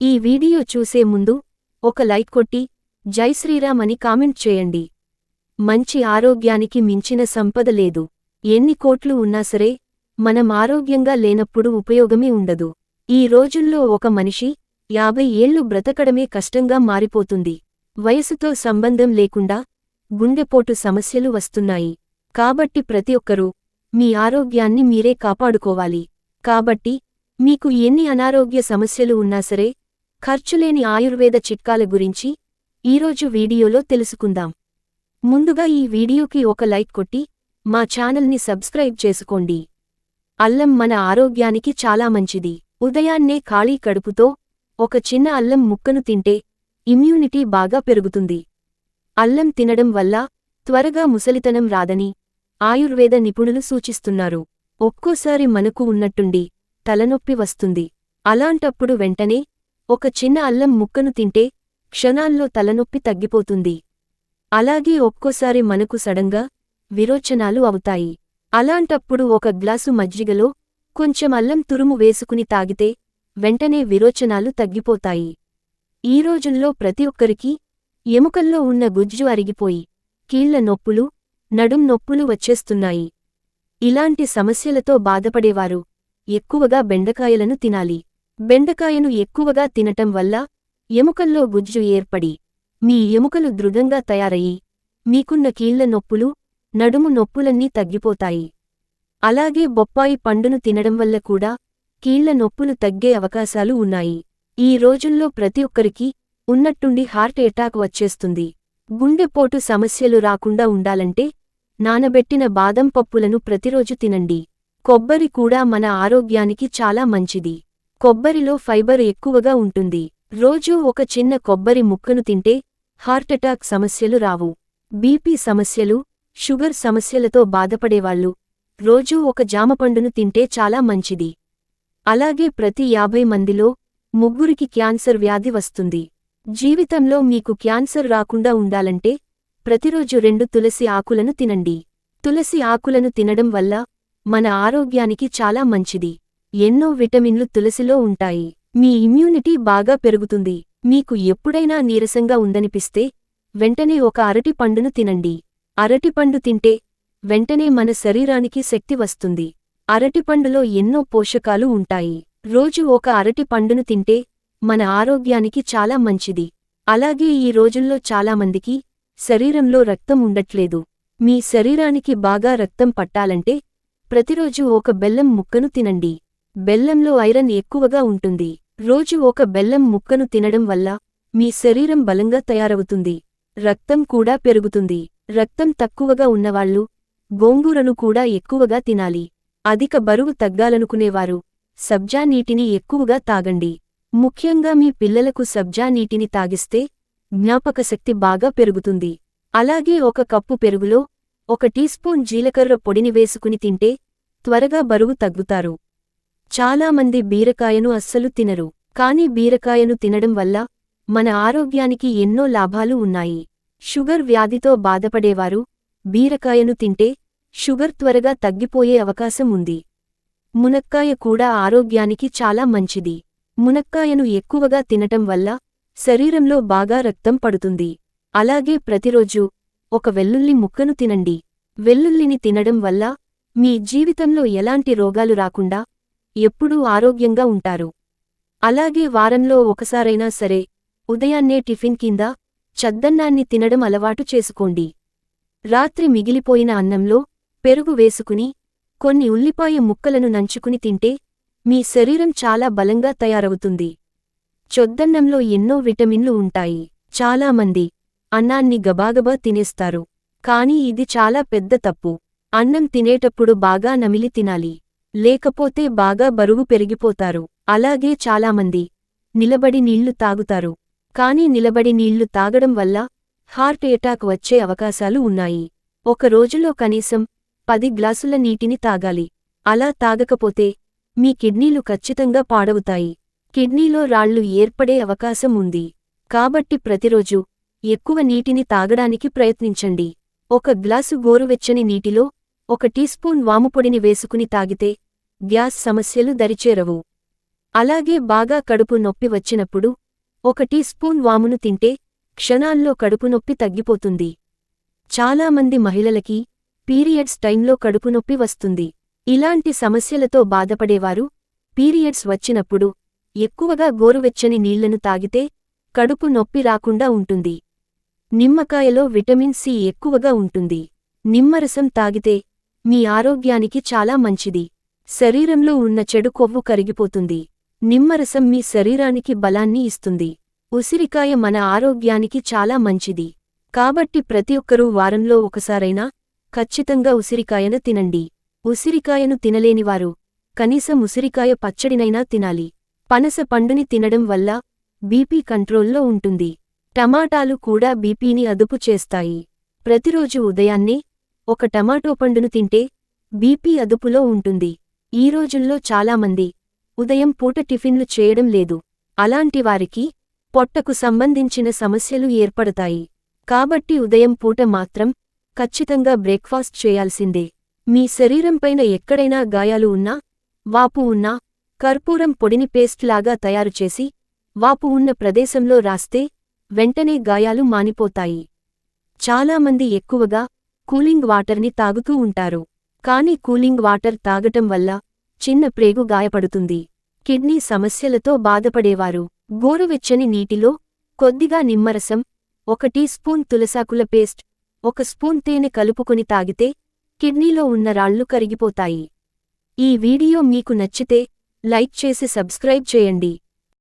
ఈ వీడియో చూసే ముందు ఒక లైక్ కొట్టి జై శ్రీరామ్ అని కామెంట్ చేయండి. మంచి ఆరోగ్యానికి మించిన సంపద లేదు. ఎన్ని కోట్లు ఉన్నా సరే మనం ఆరోగ్యంగా లేనప్పుడు ఉపయోగమే ఉండదు. ఈ రోజుల్లో ఒక మనిషి యాభై ఏళ్ళు బ్రతకడమే కష్టంగా మారిపోతుంది. వయసుతో సంబంధం లేకుండా గుండెపోటు సమస్యలు వస్తున్నాయి. కాబట్టి ప్రతి ఒక్కరూ మీ ఆరోగ్యాన్ని మీరే కాపాడుకోవాలి. కాబట్టి మీకు ఎన్ని అనారోగ్య సమస్యలు ఉన్నా సరే ఖర్చులేని ఆయుర్వేద చిట్కాల గురించి ఈరోజు వీడియోలో తెలుసుకుందాం. ముందుగా ఈ వీడియోకి ఒక లైక్ కొట్టి మా ఛానల్ని సబ్స్క్రైబ్ చేసుకోండి. అల్లం మన ఆరోగ్యానికి చాలా మంచిది. ఉదయాన్నే ఖాళీ కడుపుతో ఒక చిన్న అల్లం ముక్కను తింటే ఇమ్యూనిటీ బాగా పెరుగుతుంది. అల్లం తినడం వల్ల త్వరగా ముసలితనం రాదని ఆయుర్వేద నిపుణులు సూచిస్తున్నారు. ఒక్కోసారి మనకు ఉన్నట్టుండి తలనొప్పి వస్తుంది. అలాంటప్పుడు వెంటనే ఒక చిన్న అల్లం ముక్కను తింటే క్షణాల్లో తలనొప్పి తగ్గిపోతుంది. అలాగే ఒక్కోసారి మనకు సడంగా విరోచనాలు అవుతాయి. అలాంటప్పుడు ఒక గ్లాసు మజ్జిగలో కొంచెం అల్లం తురుము వేసుకుని తాగితే వెంటనే విరోచనాలు తగ్గిపోతాయి. ఈ రోజుల్లో ప్రతి ఒక్కరికీ ఎముకల్లో ఉన్న గుజ్జు అరిగిపోయి కీళ్ళ నొప్పులు నడుం నొప్పులు వచ్చేస్తున్నాయి. ఇలాంటి సమస్యలతో బాధపడేవారు ఎక్కువగా బెండకాయలను తినాలి. బెండకాయను ఎక్కువగా తినటం వల్ల ఎముకల్లో గుజ్జు ఏర్పడి మీ ఎముకలు దృఢంగా తయారయి మీకున్న కీళ్ళ నొప్పులు నడుము నొప్పులన్నీ తగ్గిపోతాయి. అలాగే బొప్పాయి పండును తినడం వల్ల కూడా కీళ్ళ నొప్పులు తగ్గే అవకాశాలు ఉన్నాయి. ఈ రోజుల్లో ప్రతి ఒక్కరికి ఉన్నట్టుండి హార్ట్ ఎటాక్ వచ్చేస్తుంది. గుండెపోటు సమస్యలు రాకుండా ఉండాలంటే నానబెట్టిన బాదం పప్పులను ప్రతిరోజు తినండి. కొబ్బరి కూడా మన ఆరోగ్యానికి చాలా మంచిది. కొబ్బరిలో ఫైబర్ ఎక్కువగా ఉంటుంది. రోజూ ఒక చిన్న కొబ్బరి ముక్కను తింటే హార్టటాక్ సమస్యలు రావు. బీపీ సమస్యలు షుగర్ సమస్యలతో బాధపడేవాళ్ళు రోజూ ఒక జామపండును తింటే చాలా మంచిది. అలాగే ప్రతి యాభై మందిలో ముగ్గురికి క్యాన్సర్ వ్యాధి వస్తుంది. జీవితంలో మీకు క్యాన్సర్ రాకుండా ఉండాలంటే ప్రతిరోజు రెండు తులసి ఆకులను తినండి. తులసి ఆకులను తినడం వల్ల మన ఆరోగ్యానికి చాలా మంచిది. ఎన్నో విటమిన్లు తులసిలో ఉంటాయి. మీ ఇమ్యూనిటీ బాగా పెరుగుతుంది. మీకు ఎప్పుడైనా నీరసంగా ఉందనిపిస్తే వెంటనే ఒక అరటి పండును తినండి. అరటిపండు తింటే వెంటనే మన శరీరానికి శక్తి వస్తుంది. అరటిపండులో ఎన్నో పోషకాలు ఉంటాయి. రోజు ఒక అరటి పండును తింటే మన ఆరోగ్యానికి చాలా మంచిది. అలాగే ఈ రోజుల్లో చాలామందికి శరీరంలో రక్తం ఉండట్లేదు. మీ శరీరానికి బాగా రక్తం పట్టాలంటే ప్రతిరోజు ఒక బెల్లం ముక్కను తినండి. బెల్లంలో ఐరన్ ఎక్కువగా ఉంటుంది. రోజు ఒక బెల్లం ముక్కను తినడం వల్ల మీ శరీరం బలంగా తయారవుతుంది. రక్తం కూడా పెరుగుతుంది. రక్తం తక్కువగా ఉన్నవాళ్ళు గోంగూరను కూడా ఎక్కువగా తినాలి. అధిక బరువు తగ్గాలనుకునేవారు సబ్జా నీటిని ఎక్కువగా తాగండి. ముఖ్యంగా మీ పిల్లలకు సబ్జా నీటిని తాగిస్తే జ్ఞాపకశక్తి బాగా పెరుగుతుంది. అలాగే ఒక కప్పు పెరుగులో ఒక టీ స్పూన్ జీలకర్ర పొడిని వేసుకుని తింటే త్వరగా బరువు తగ్గుతారు. చాలామంది బీరకాయను అస్సలు తినరు కాని బీరకాయను తినడం వల్ల మన ఆరోగ్యానికి ఎన్నో లాభాలు ఉన్నాయి. షుగర్ వ్యాధితో బాధపడేవారు బీరకాయను తింటే షుగర్ త్వరగా తగ్గిపోయే అవకాశం ఉంది. మునక్కాయ కూడా ఆరోగ్యానికి చాలా మంచిది. మునక్కాయను ఎక్కువగా తినటం వల్ల శరీరంలో బాగా రక్తం పడుతుంది. అలాగే ప్రతిరోజు ఒక వెల్లుల్లి ముక్కను తినండి. వెల్లుల్లిని తినడం వల్ల మీ జీవితంలో ఎలాంటి రోగాలు రాకుండా ఎప్పుడూ ఆరోగ్యంగా ఉంటారు. అలాగే వారంలో ఒకసారైనా సరే ఉదయాన్నే టిఫిన్ కింద చద్దన్నాన్ని తినడం అలవాటు చేసుకోండి. రాత్రి మిగిలిపోయిన అన్నంలో పెరుగు వేసుకుని కొన్ని ఉల్లిపాయ ముక్కలను నంచుకుని తింటే మీ శరీరం చాలా బలంగా తయారవుతుంది. చొద్దన్నంలో ఎన్నో విటమిన్లు ఉంటాయి. చాలామంది అన్నాన్ని గబాగబా తినేస్తారు. కాని ఇది చాలా పెద్ద తప్పు. అన్నం తినేటప్పుడు బాగా నమిలి తినాలి. లేకపోతే బాగా బరువు పెరిగిపోతారు. అలాగే చాలామంది నిలబడి నీళ్ళు తాగుతారు. కాని నిలబడి నీళ్ళు తాగడం వల్ల హార్ట్ ఎటాక్ వచ్చే అవకాశాలు ఉన్నాయి. ఒక రోజులో కనీసం పది గ్లాసుల నీటిని తాగాలి. అలా తాగకపోతే మీ కిడ్నీలు ఖచ్చితంగా పాడవుతాయి. కిడ్నీలో రాళ్ళు ఏర్పడే అవకాశం ఉంది. కాబట్టి ప్రతిరోజు ఎక్కువ నీటిని తాగడానికి ప్రయత్నించండి. ఒక గ్లాసు గోరువెచ్చని నీటిలో ఒక టీ స్పూన్ వాముపొడిని వేసుకుని తాగితే గ్యాస్ సమస్యలు దరిచేరవు. అలాగే బాగా కడుపు నొప్పి వచ్చినప్పుడు ఒక టీ స్పూన్ వామును తింటే క్షణాల్లో కడుపు నొప్పి తగ్గిపోతుంది. చాలామంది మహిళలకి పీరియడ్స్ టైంలో కడుపు నొప్పి వస్తుంది. ఇలాంటి సమస్యలతో బాధపడేవారు పీరియడ్స్ వచ్చినప్పుడు ఎక్కువగా గోరువెచ్చని నీళ్ళను తాగితే కడుపు నొప్పి రాకుండా ఉంటుంది. నిమ్మకాయలో విటమిన్ సి ఎక్కువగా ఉంటుంది. నిమ్మరసం తాగితే మీ ఆరోగ్యానికి చాలా మంచిది. శరీరంలో ఉన్న చెడు కొవ్వు కరిగిపోతుంది. నిమ్మరసం మీ శరీరానికి బలాన్ని ఇస్తుంది. ఉసిరికాయ మన ఆరోగ్యానికి చాలా మంచిది. కాబట్టి ప్రతి ఒక్కరూ వారంలో ఒకసారైనా ఖచ్చితంగా ఉసిరికాయను తినండి. ఉసిరికాయను తినలేనివారు కనీసం ఉసిరికాయ పచ్చడినైనా తినాలి. పనస పండుని తినడం వల్ల బీపీ కంట్రోల్లో ఉంటుంది. టమాటాలు కూడా బీపీని అదుపు చేస్తాయి. ప్రతిరోజు ఉదయాన్నే ఒక టమాటో పండును తింటే బీపీ అదుపులో ఉంటుంది. ఈ రోజుల్లో చాలామంది ఉదయం పూట టిఫిన్లు చేయడం లేదు. అలాంటి వారికి పొట్టకు సంబంధించిన సమస్యలు ఏర్పడతాయి. కాబట్టి ఉదయం పూట మాత్రం ఖచ్చితంగా బ్రేక్ఫాస్ట్ చేయాల్సిందే. మీ శరీరంపైన ఎక్కడైనా గాయాలు ఉన్నా వాపు ఉన్నా కర్పూరం పొడిని పేస్ట్లాగా తయారుచేసి వాపు ఉన్న ప్రదేశంలో రాస్తే వెంటనే గాయాలు మానిపోతాయి. చాలామంది ఎక్కువగా కూలింగ్ వాటర్ని తాగుతూ ఉంటారు. కానీ కూలింగ్ వాటర్ తాగటం వల్ల చిన్న ప్రేగు గాయపడుతుంది. కిడ్నీ సమస్యలతో బాధపడేవారు. గోరువెచ్చని నీటిలో కొద్దిగా నిమ్మరసం ఒక టీ స్పూన్ తులసాకుల పేస్ట్ ఒక స్పూన్ తేనె కలుపుకొని తాగితే కిడ్నీలో ఉన్న రాళ్ళు కరిగిపోతాయి. ఈ వీడియో మీకు నచ్చితే లైక్ చేసి సబ్స్క్రైబ్ చేయండి.